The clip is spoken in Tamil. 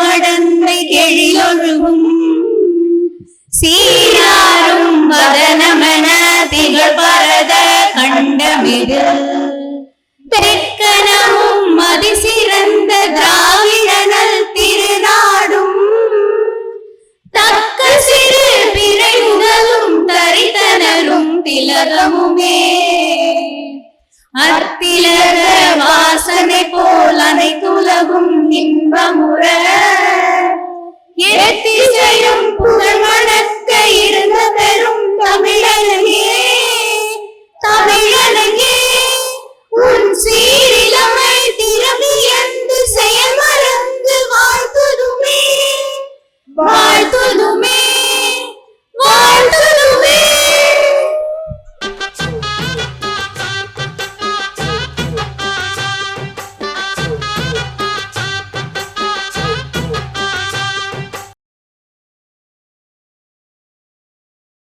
மடந்தை எழிலொழுகும் சீராரும் வதனமென திகழ் பரத கண்டமிது தெற்கனமும் மதி சிறந்த திராவிடனல் திருநாடும். தக்க சிறு பிறை முதலும் தரித்தனலும் திலகமுமே. அத்திலக வாச எத்திசையும் புகழ் மணக்க இருந்த பெரும் தமிழனே உன் சீரிலமை திறமியந்து செயல் மறந்து வாழ்த்துதுமே. வாழ்த்துதுமே.